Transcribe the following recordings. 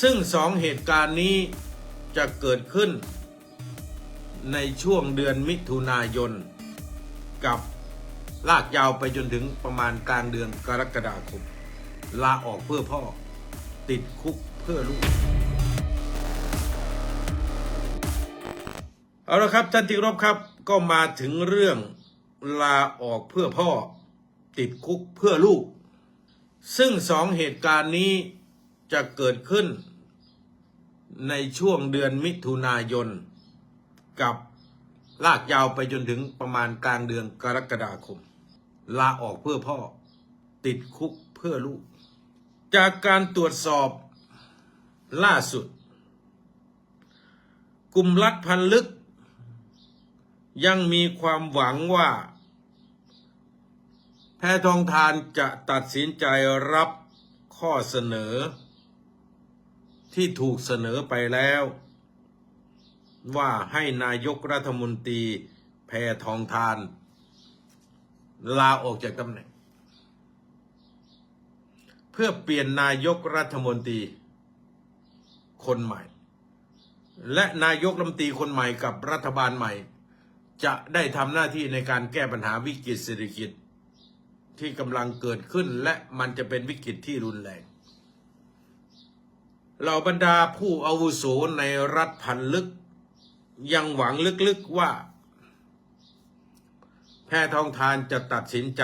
ซึ่งสองเหตุการณ์นี้จะเกิดขึ้น ในช่วงเดือนมิถุนายน กับลากยาวไปจนถึงประมาณกลางเดือนกรกฎาคมลาออกเพื่อพ่อ ติดคุกเพื่อลูก เอาละครับท่านที่รบครับก็มาถึงเรื่องลาออกเพื่อพ่อ ติดคุกเพื่อลูก ซึ่งสองเหตุการณ์นี้ จะเกิดขึ้น ในช่วงเดือนมิถุนายน กับลากยาวไปจนถึงประมาณกลางเดือนกรกฎาคม ลาออกเพื่อพ่อติดคุกเพื่อลูก จากการตรวจสอบล่าสุด กลุ่มรัฐพันลึก ยังมีความหวังว่า แพทองทานจะตัดสินใจรับข้อเสนอ ที่ถูกเสนอไปแล้ว ว่าให้นายกรัฐมนตรีแพทองทาน ลาออกจากตำแหน่ง เพื่อเปลี่ยนนายกรัฐมนตรี คนใหม่ และนายกรัฐมนตรีคนใหม่กับรัฐบาลใหม่ จะได้ทำหน้าที่ในการแก้ปัญหาวิกฤตเศรษฐกิจที่กำลังเกิดขึ้นและมันจะเป็นวิกฤตที่รุนแรง เหล่าบรรดาผู้อาวุโสในรัฐพันลึก ยังหวังลึกๆว่า แพทองทานจะตัดสินใจ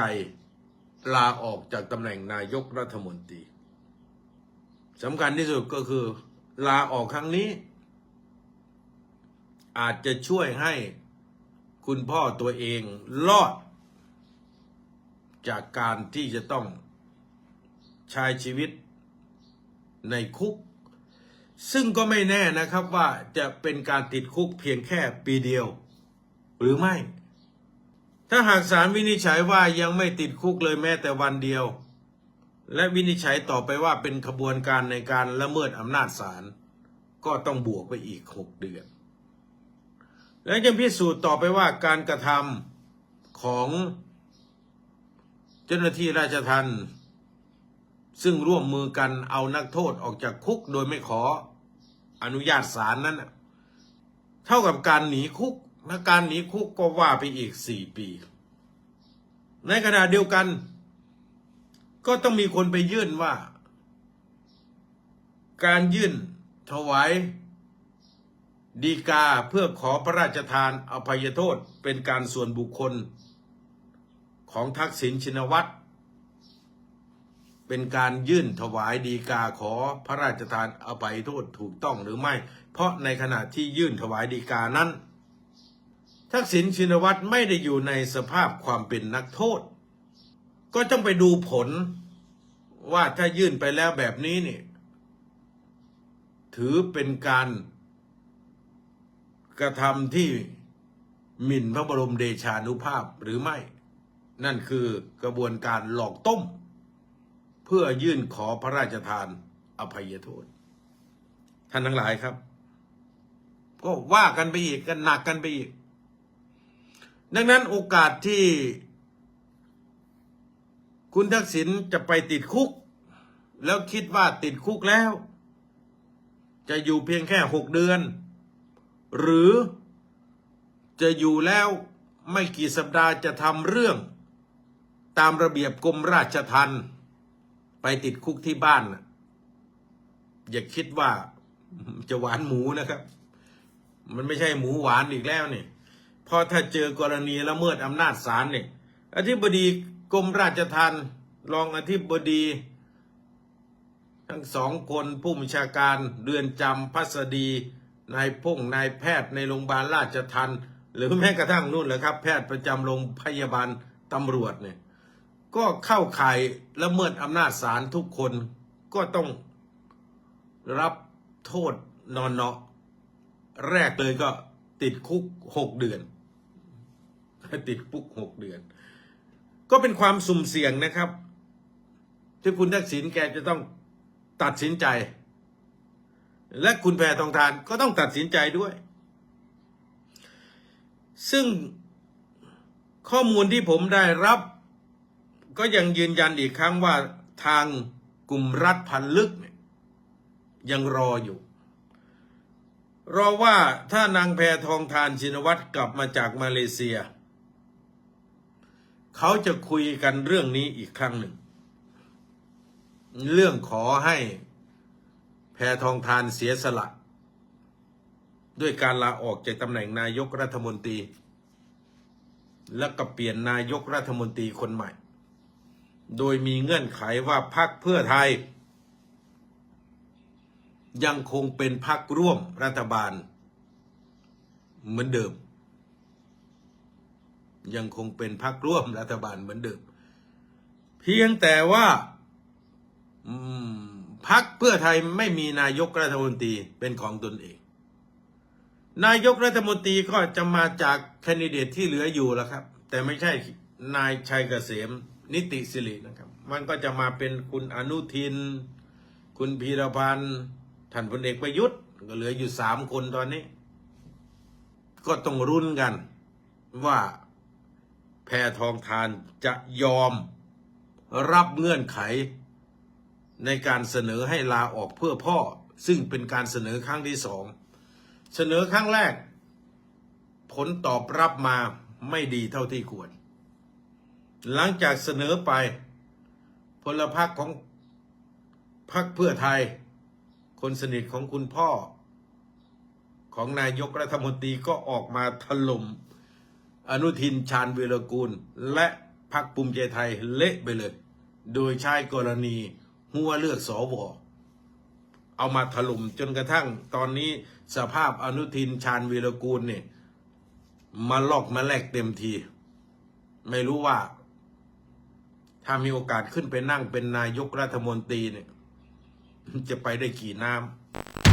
ลาออกจากตำแหน่งนายกรัฐมนตรีสำคัญที่สุดก็คือ ลาออกครั้งนี้ อาจจะช่วยให้คุณพ่อตัวเองรอด จากการที่จะต้องใช้ชีวิตในคุก ซึ่งก็ไม่แน่นะครับว่าจะเป็นการติดคุกเพียงแค่ปีเดียว หรือไม่ ถ้าหากศาลวินิจฉัยว่ายังไม่ติดคุกเลยแม้แต่วันเดียว และวินิจฉัยต่อไปว่าเป็นขบวนการในการละเมิดอำนาจศาลก็ต้องบวกไปอีกหกเดือน และยังพิสูจน์ต่อไปว่าการกระทำของเจ้าหน้าที่ราชทัณฑ์ซึ่งร่วมมือกันเอานักโทษออกจากคุกโดยไม่ขอ อนุญาตศาลนั้นเท่ากับการหนีคุกและการหนีคุกก็ว่าไปอีกสี่ปี ในขณะเดียวกัน ก็ต้องมีคนไปยื่นว่า การยื่นถวายดีกาเพื่อขอพระราชทานอภัยโทษเป็นการส่วนบุคคลของทักษิณชินวัตร เป็นการยื่นถวายดีกาขอพระราชทานอภัยโทษถูกต้องหรือไม่ เพราะในขณะที่ยื่นถวายดีกานั้น ทักษิณชินวัตรไม่ได้อยู่ในสภาพความเป็นนักโทษ ก็ต้องไปดูผลว่าถ้ายื่นไปแล้วแบบนี้นี่ถือเป็นการกระทำที่หมิ่นพระบรมเดชานุภาพหรือไม่ นั่นคือกระบวนการหลอกต้ม พื่อยื่นขอพระราชทานอภัยโทษ ท่านทั้งหลายครับ ก็ว่ากันไปอีกกันหนักกันไปอีก ดังนั้นโอกาสที่ คุณทักษิณจะไปติดคุก แล้วคิดว่าติดคุกแล้ว จะอยู่เพียงแค่หกเดือน หรือจะอยู่แล้วไม่กี่สัปดาห์จะทำเรื่อง ตามระเบียบกรมราชทัณฑ์ ไปติดคุกที่บ้านอย่าคิดว่าจะหวานหมูนะครับ มันไม่ใช่หมูหวานอีกแล้วนี่พราะถ้าเจอกรณีละเมิดอำนาจศาลเนี่ยอธิบดีกรมราชทัณฑ์รองอธิบดี ทั้งสองคนผู้บัญชาการเรือนจำพัสดีนายพงนายแพทย์ในโรงพยาบาลราชทันหรือแม้กระทั่งนู่นแหละครับ แพทย์ประจำโรงพยาบาลตำรวจเนี่ย ก็เข้าข่ายละเมิดอำนาจศาลทุกคนก็ต้องรับโทษนอนเนาะแรกเลยก็ติดคุกหกเดือน ติดคุกหกเดือน ก็เป็นความสุ่มเสี่ยงนะครับ ที่คุณทักษิณแกจะต้องตัดสินใจ และคุณแพรทองทานก็ต้องตัดสินใจด้วย ซึ่งข้อมูลที่ผมได้รับ ก็ยังยืนยันอีกครั้งว่าทางกลุ่มรัฐพันลึกเนี่ยยังรออยู่ รอว่าถ้านางแพทองทานชินวัตรกลับมาจากมาเลเซีย เขาจะคุยกันเรื่องนี้อีกครั้งหนึ่ง เรื่องขอให้แพทองทานเสียสละ ด้วยการลาออกจากตำแหน่งนายกรัฐมนตรี แล้วก็เปลี่ยนนายกรัฐมนตรีคนใหม่ โดยมีเงื่อนไขว่าพรรคเพื่อไทย ยังคงเป็นพรรคร่วมรัฐบาล เหมือนเดิม ยังคงเป็นพรรคร่วมรัฐบาลเหมือนเดิม เพียงแต่ว่าพรรคเพื่อไทยไม่มีนายกรัฐมนตรีเป็นของตนเอง นายกรัฐมนตรีก็จะมาจากแคนดิเดตที่เหลืออยู่แล้วครับ แต่ไม่ใช่นายชัยเกษม นิติสิรินะครับ มันก็จะมาเป็นคุณอนุทิน คุณพีรพันธ์ท่านพลเอกประยุทธ์ก็เหลืออยู่สามคนตอนนี้ ก็ต้องรุนกันว่าแพทองทานจะยอมรับเงื่อนไข ในการเสนอให้ลาออกเพื่อพ่อ ซึ่งเป็นการเสนอครั้งที่สอง เสนอครั้งแรก ผลตอบรับมาไม่ดีเท่าที่ควร หลังจากเสนอไป พลพรรคของพรรคเพื่อไทย คนสนิทของคุณพ่อ ของนายกรัฐมนตรีก็ออกมาถล่มอนุทินชาญวีรกูล และพรรคภูมิใจไทยเละไปเลย โดยใช้กรณีหัวเลือกสวเอามาถล่มจนกระทั่งตอนนี้สภาพอนุทินชาญวีรกูลเนี่ยมาลอกมาแลกเต็มที ไม่รู้ว่า ถ้ามีโอกาสขึ้นไปนั่งเป็นนายกรัฐมนตรีเนี่ย จะไปได้กี่น้ำ